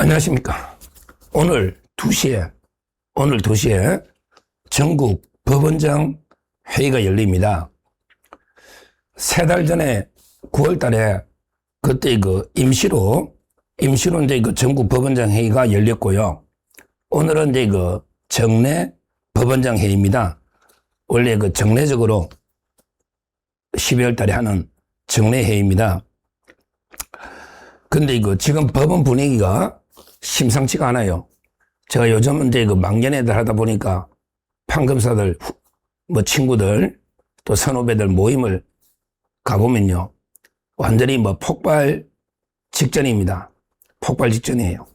안녕하십니까. 오늘 2시에, 오늘 2시에 전국 법원장 회의가 열립니다. 세 달 전에 9월 달에 그때 그 임시로, 임시로 이제 그 전국 법원장 회의가 열렸고요. 오늘은 이제 그 정례 법원장 회의입니다. 원래 그 정례적으로 12월 달에 하는 정례 회의입니다. 근데 이거 지금 법원 분위기가 심상치가 않아요. 제가 요즘은 이제 그 망년회들 하다 보니까 판검사들, 후- 뭐 친구들, 또 선후배들 모임을 가보면요. 완전히 뭐 폭발 직전입니다. 폭발 직전이에요.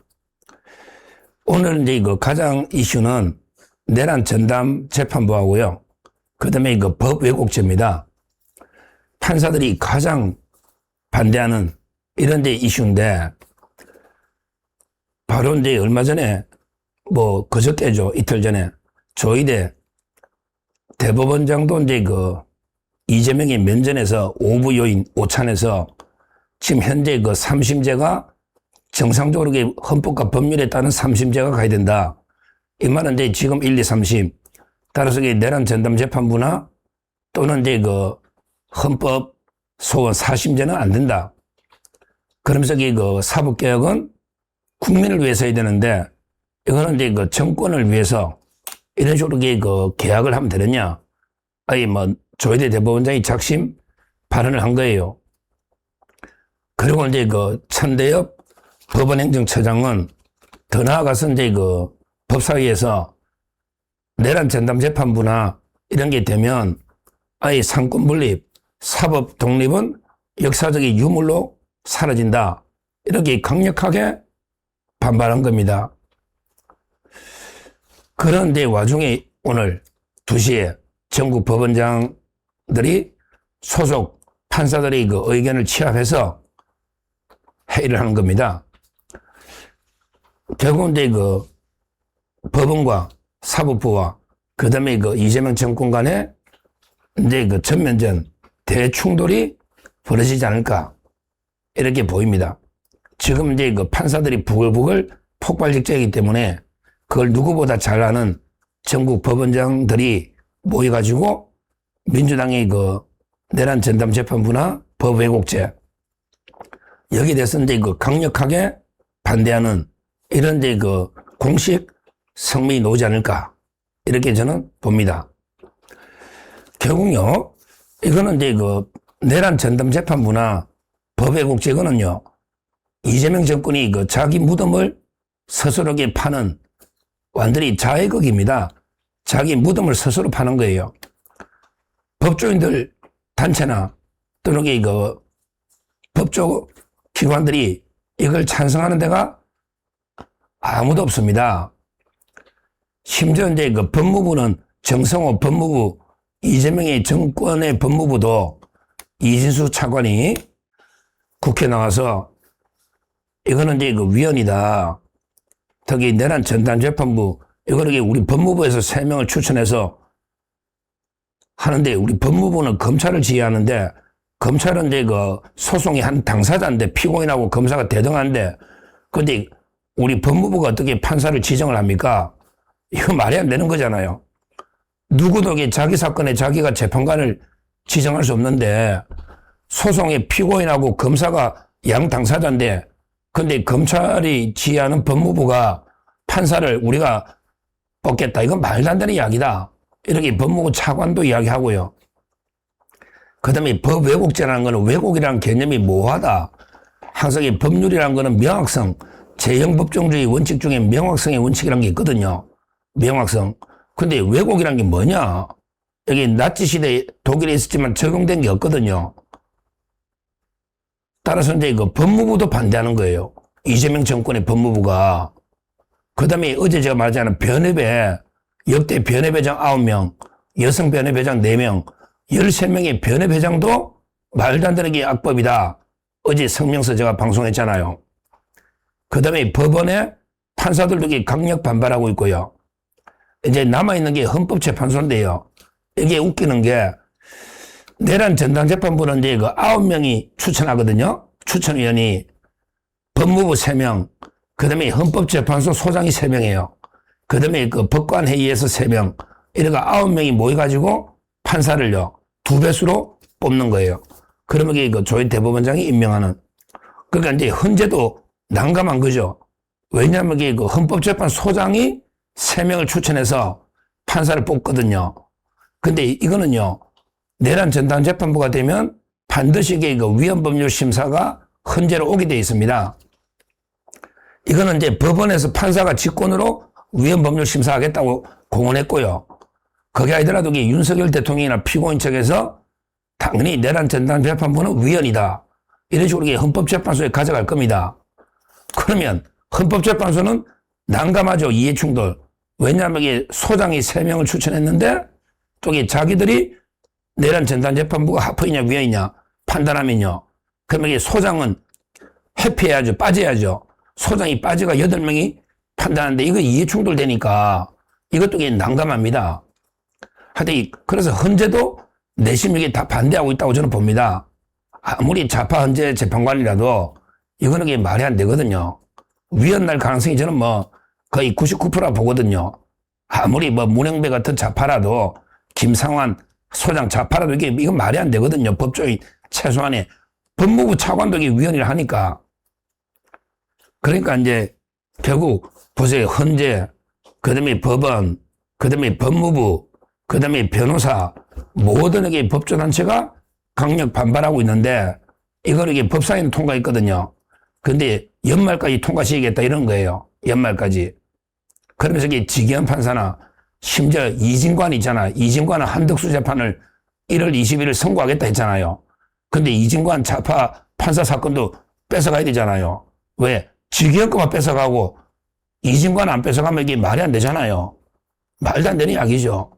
오늘 이제 그 가장 이슈는 내란 전담 재판부하고요. 그 다음에 그 법 왜곡죄입니다. 판사들이 가장 반대하는 이런 데 이슈인데 바로 이제 얼마 전에 뭐 그저께죠 이틀 전에 조이대 대법원장도 이제 그 이재명이 면전에서 오부 요인 오찬에서 지금 현재 그 삼심제가 정상적으로 헌법과 법률에 따른 삼심제가 가야 된다. 이 말은 이제 지금 1, 2, 3심 따라서 이 내란 전담 재판부나 또는 이제 그 헌법 소원 사심제는 안 된다. 그러면서 이그 사법개혁은 국민을 위해서 해야 되는데 이거는 이제 그 정권을 위해서 이런 식으로 그 계약을 하면 되느냐. 아니 뭐 조혜대 대법원장이 작심 발언을 한 거예요. 그리고 이제 그 천대엽 법원행정처장은 더 나아가서 이제 그 법사위에서 내란 전담 재판부나 이런 게 되면 아예 상권 분립, 사법 독립은 역사적인 유물로 사라진다. 이렇게 강력하게 반발한 겁니다. 그런데 와중에 오늘 2시에 전국 법원장들이 소속 판사들의 그 의견을 취합해서 회의를 하는 겁니다. 결국 이제 그 법원과 사법부와 그 다음에 그 이재명 정권 간에 이제 그 전면전 대충돌이 벌어지지 않을까 이렇게 보입니다. 지금 이제 그 판사들이 부글부글 폭발 직전이기 때문에 그걸 누구보다 잘 아는 전국 법원장들이 모여가지고 민주당의 그 내란 전담 재판부나 법 왜곡죄 여기에 대해서 이제 그 강력하게 반대하는 이런 이제 그 공식 성명이 나오지 않을까 이렇게 저는 봅니다. 결국요 이거는 이제 그 내란 전담 재판부나 법 왜곡죄 이거는요 이재명 정권이 그 자기 무덤을 스스로게 파는 완전히 자해극입니다. 자기 무덤을 스스로 파는 거예요. 법조인들 단체나 또는 그 법조 기관들이 이걸 찬성하는 데가 아무도 없습니다. 심지어 이제 그 법무부는 정성호 법무부 이재명의 정권의 법무부도 이진수 차관이 국회 나와서 이거는 이제 그 위헌이다. 특히 내란 전담 재판부 이거를 우리 법무부에서 세 명을 추천해서 하는데 우리 법무부는 검찰을 지휘하는데 검찰은 이제 그 소송이 한 당사자인데 피고인하고 검사가 대등한데 근데 우리 법무부가 어떻게 판사를 지정을 합니까? 이거 말이 안 되는 거잖아요. 누구도 자기 사건에 자기가 재판관을 지정할 수 없는데 소송의 피고인하고 검사가 양 당사자인데 근데 검찰이 지휘하는 법무부가 판사를 우리가 뽑겠다. 이건 말도 안 되는 이야기다. 이렇게 법무부 차관도 이야기하고요. 그 다음에 법 왜곡죄라는 거는 왜곡이라는 개념이 모호하다. 항상 이 법률이라는 거는 명확성, 제형법정주의 원칙 중에 명확성의 원칙이라는 게 있거든요. 명확성. 근데 왜곡이라는 게 뭐냐? 여기 나치 시대 독일에 있었지만 적용된 게 없거든요. 따라서 이제 그 법무부도 반대하는 거예요. 이재명 정권의 법무부가. 그 다음에 어제 제가 말하자면 변협에 역대 변협회장 9명, 여성 변협회장 4명, 13명의 변협회장도 말도 안 되는 게 악법이다. 어제 성명서 제가 방송했잖아요. 그 다음에 법원에 판사들도 강력 반발하고 있고요. 이제 남아있는 게 헌법재판소인데요. 이게 웃기는 게 내란 전당재판부는 이제 그 아홉 명이 추천하거든요. 추천위원이 법무부 세 명, 그 다음에 헌법재판소 소장이 3명이에요. 그 다음에 그 법관회의에서 3명. 이래가 9명이 모여가지고 판사를요, 두 배수로 뽑는 거예요. 그러면 이게 그 조인 대법원장이 임명하는. 그러니까 이제 헌재도 난감한 거죠. 왜냐하면 이게 그 헌법재판 소장이 3명을 추천해서 판사를 뽑거든요. 근데 이거는요, 내란 전담 재판부가 되면 반드시 그 위헌법률 심사가 헌재로 오게 돼 있습니다. 이거는 이제 법원에서 판사가 직권으로 위헌법률 심사하겠다고 공언했고요. 그게 아니더라도 이게 윤석열 대통령이나 피고인 측에서 당연히 내란 전담 재판부는 위헌이다. 이런 식으로 이게 헌법재판소에 가져갈 겁니다. 그러면 헌법재판소는 난감하죠. 이해충돌. 왜냐하면 이게 소장이 3명을 추천했는데 또 이게 자기들이 내란 전담 재판부가 합헌이냐 위헌이냐 판단하면요. 그러면 소장은 회피해야죠. 빠져야죠. 소장이 빠져가 8명이 판단하는데 이거 이해 충돌 되니까 이것도 난감합니다. 하여튼 이- 그래서 헌재도 내심 이게 다 반대하고 있다고 저는 봅니다. 아무리 좌파 헌재 재판관이라도 이거는 이게 말이 안 되거든요. 위헌 날 가능성이 저는 뭐 거의 99% 보거든요. 아무리 뭐 문영배 같은 좌파라도 김상환 소장 좌파라도 이게 이건 말이 안 되거든요. 법조인 최소한의 법무부 차관도 이게 위헌이라 하니까. 그러니까 이제 결국 보세요. 헌재, 그 다음에 법원, 그 다음에 법무부, 그 다음에 변호사, 모든 게 법조단체가 강력 반발하고 있는데 이걸 이게 법사위는 통과했거든요. 근데 연말까지 통과시키겠다 이런 거예요. 연말까지. 그러면서 이게 지기현 판사나 심지어 이진관 있잖아. 이진관은 한덕수 재판을 1월 21일 선고하겠다 했잖아요. 근데 이진관 좌파 판사 사건도 뺏어가야 되잖아요. 왜? 거만 뺏어가고 이진관 안 뺏어가면 이게 말이 안 되잖아요. 말도 안 되는 이야기죠.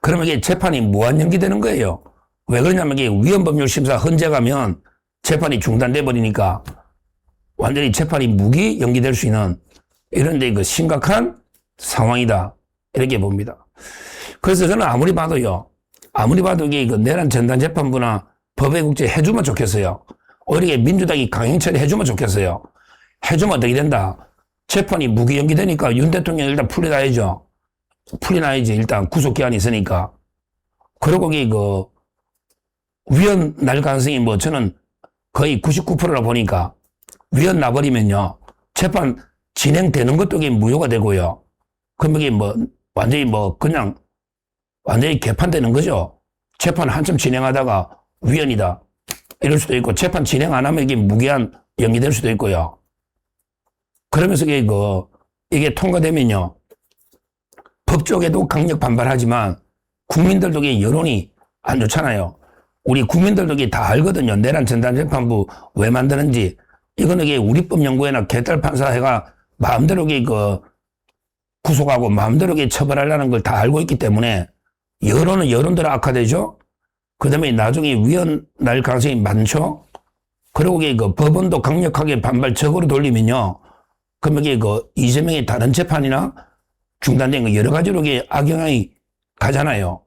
그러면 이게 재판이 무한 연기되는 거예요. 왜 그러냐면 이게 위헌법률 심사 헌재 가면 재판이 중단돼 버리니까 완전히 재판이 무기 연기될 수 있는 이런 데 그 심각한 상황이다 이렇게 봅니다. 그래서 저는 아무리 봐도요, 아무리 봐도 이게 그 내란 전단 재판부나 법외국제 해주면 좋겠어요. 오히려 민주당이 강행 처리 해주면 좋겠어요. 해주면 어떻게 된다? 재판이 무기 연기되니까 윤 대통령 일단 풀려나야죠. 풀려나야지 일단 구속기한이 있으니까. 그리고 이게 그 위헌 날 가능성이 뭐 저는 거의 99%라 보니까 위헌 나버리면요. 재판 진행되는 것도 이게 무효가 되고요. 이게 뭐 완전히 뭐 그냥 완전히 개판되는 거죠. 재판 한참 진행하다가 위헌이다. 이럴 수도 있고 재판 진행 안 하면 이게 무기한 연기될 수도 있고요. 그러면서 이게 그 이게 통과되면요. 법조계도 강력 반발하지만 국민들도 이게 여론이 안 좋잖아요. 우리 국민들도 이게 다 알거든요. 내란 전단 재판부 왜 만드는지. 이거는 이게 우리법 연구회나 개딸 판사회가 마음대로 이게 그 구속하고 마음대로 처벌하려는 걸 다 알고 있기 때문에 여론은 여론대로 악화되죠. 그 다음에 나중에 위헌 날 가능성이 많죠. 그리고 그 법원도 강력하게 반발 적으로 돌리면요. 그러면 이게 그 이재명의 다른 재판이나 중단된 거 여러 가지로 악영향이 가잖아요.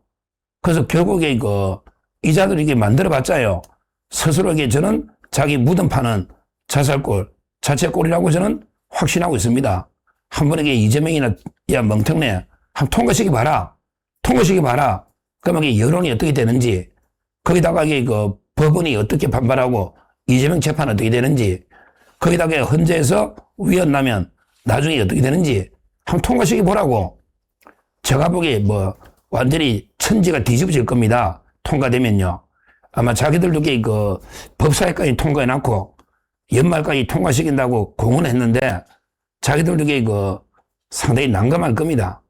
그래서 결국에 그 이자들이 이게 만들어봤자요. 스스로에게 저는 자기 무덤 파는 자살골, 자책골이라고 저는 확신하고 있습니다. 한 번에 이게 이재명이나 야 멍청네, 한 통과시키 봐라, 통과시키 봐라. 그러면 이게 여론이 어떻게 되는지, 거기다가 이게 그 법원이 어떻게 반발하고 이재명 재판 어떻게 되는지, 거기다가 헌재에서 위헌 나면 나중에 어떻게 되는지 한번 통과시키 보라고. 제가 보기에 뭐 완전히 천지가 뒤집어질 겁니다. 통과되면요. 아마 자기들도 그 법사위까지 통과해놨고 연말까지 통과시킨다고 공언했는데 자기들도 이게 그 상당히 난감할 겁니다.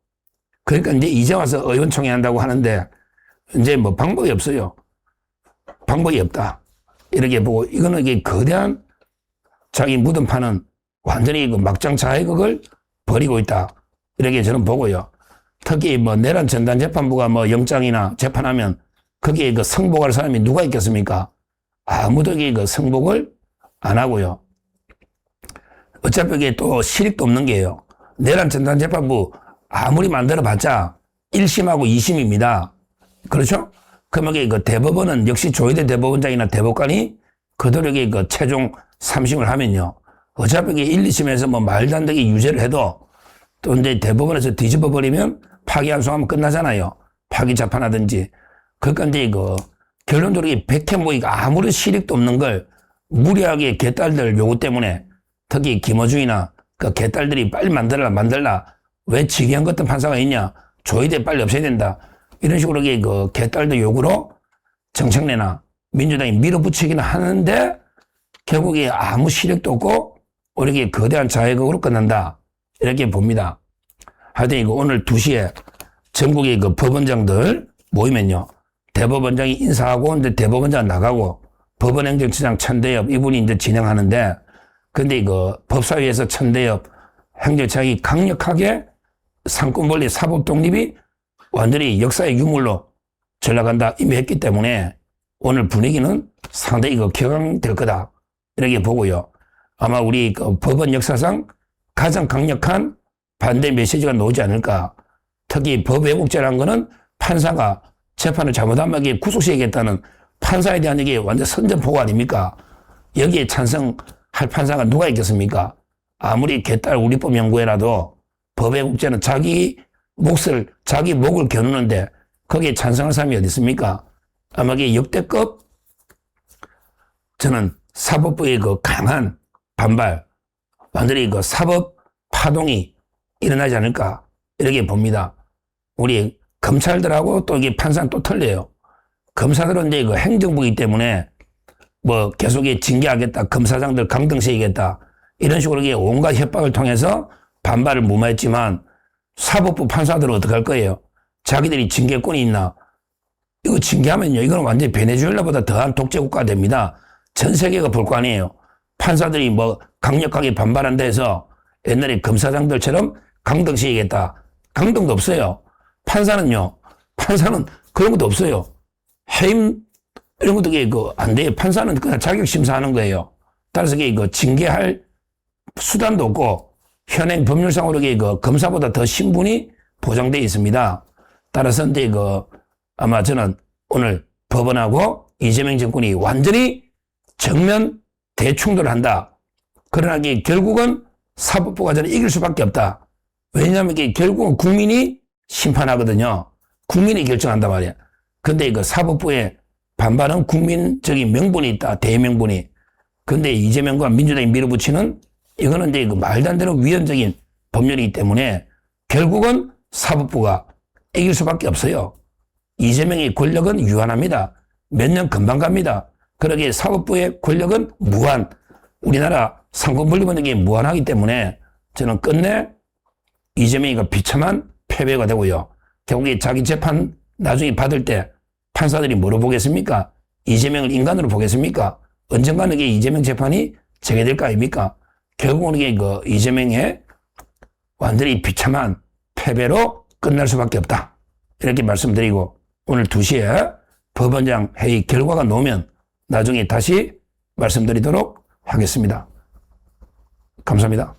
그러니까 이제 이제 와서 의원총회 한다고 하는데 이제 뭐 방법이 없어요. 방법이 없다. 이렇게 보고 이거는 이게 거대한 자기 무덤 파는 완전히 그 막장 자해극을 벌이고 있다. 이렇게 저는 보고요. 특히 뭐 내란 전단 재판부가 뭐 영장이나 재판하면 거기에 그 성복할 사람이 누가 있겠습니까? 아무도 그 성복을 안 하고요. 어차피 이게 또 실익도 없는 게요. 내란 전단 재판부 아무리 만들어 봤자 1심하고 2심입니다. 그렇죠? 그러면 그 대법원은 역시 조희대 대법원장이나 대법관이 그들에게 그 최종 3심을 하면요. 어차피 이게 1, 2심에서 뭐 말도 안 되게 유죄를 해도 또 이제 대법원에서 뒤집어 버리면 파기환송하면 끝나잖아요. 파기 재판하든지. 그러니까 이제 그 결론적으로 이 백해 모의가 아무런 실익도 없는 걸 무리하게 개딸들 요구 때문에 특히 김어중이나 그 개딸들이 빨리 만들라 만들라 왜 지기한 것던 판사가 있냐 조의대 빨리 없애야 된다 이런 식으로 그 개딸들 요구로 정청래나 민주당이 밀어붙이기는 하는데 결국에 아무 실력도 없고 오히려 거대한 자해극으로 끝난다 이렇게 봅니다. 하여튼 이거 오늘 2시에 전국의 그 법원장들 모이면요. 대법원장이 인사하고 이제 대법원장 나가고 법원행정처장 천대엽 이분이 이제 진행하는데 근데 이거 법사위에서 천대엽 행정처장이 강력하게 상권분리 사법 독립이 완전히 역사의 유물로 전락한다 이미 했기 때문에 오늘 분위기는 상당히 그 격앙될 거다 이렇게 보고요. 아마 우리 그 법원 역사상 가장 강력한 반대 메시지가 나오지 않을까. 특히 법 왜곡죄라는 거는 판사가 재판을 잘못하면 구속시키겠다는 판사에 대한 이게 완전 선전포고 아닙니까? 여기에 찬성 할 판사가 누가 있겠습니까? 아무리 개딸 우리법 연구회라도 법 왜곡죄는 자기 몫을, 자기 목을 겨누는데 거기에 찬성할 사람이 어디 있습니까? 아마 이게 역대급 저는 사법부의 그 강한 반발, 완전히 그 사법 파동이 일어나지 않을까 이렇게 봅니다. 우리 검찰들하고 또 이게 판사는 또 틀려요. 검사들은 이제 그 행정부이기 때문에 뭐 계속 이 징계하겠다, 검사장들 강등시키겠다 이런 식으로 온갖 협박을 통해서 반발을 무마했지만 사법부 판사들은 어떡할 거예요? 자기들이 징계권이 있나? 이거 징계하면요, 이거는 완전히 베네수엘라보다 더한 독재 국가 됩니다. 전 세계가 볼 거 아니에요. 판사들이 뭐 강력하게 반발한다 해서 옛날에 검사장들처럼 강등시키겠다. 강등도 없어요. 판사는요, 판사는 그런 것도 없어요. 해임, 이런 것도 그안 돼요. 판사는 그냥 자격심사하는 거예요. 따라서 그 징계할 수단도 없고, 현행 법률상으로 그 검사보다 더 신분이 보장되어 있습니다. 따라서 이제 그 아마 저는 오늘 법원하고 이재명 정권이 완전히 정면 대충돌을 한다. 그러나 이게 결국은 사법부가 저는 이길 수밖에 없다. 왜냐하면 이게 결국은 국민이 심판하거든요. 국민이 결정한단 말이야. 근데 그 사법부의 반발은 국민적인 명분이 있다. 대명분이. 근데 이재명과 민주당이 밀어붙이는 이거는 이제 그 말도 안 되는 위헌적인 법률이기 때문에 결국은 사법부가 이길 수밖에 없어요. 이재명의 권력은 유한합니다. 몇 년 금방 갑니다. 그러기에 사법부의 권력은 무한. 우리나라 상권분립원에게 무한하기 때문에 저는 끝내 이재명이가 비참한 패배가 되고요. 결국에 자기 재판 나중에 받을 때 판사들이 뭐로 보겠습니까? 이재명을 인간으로 보겠습니까? 언젠가는 이게 이재명 재판이 재개될 거 아닙니까? 결국은 이게 그 이재명의 완전히 비참한 패배로 끝날 수밖에 없다. 이렇게 말씀드리고 오늘 2시에 법원장 회의 결과가 나오면 나중에 다시 말씀드리도록 하겠습니다. 감사합니다.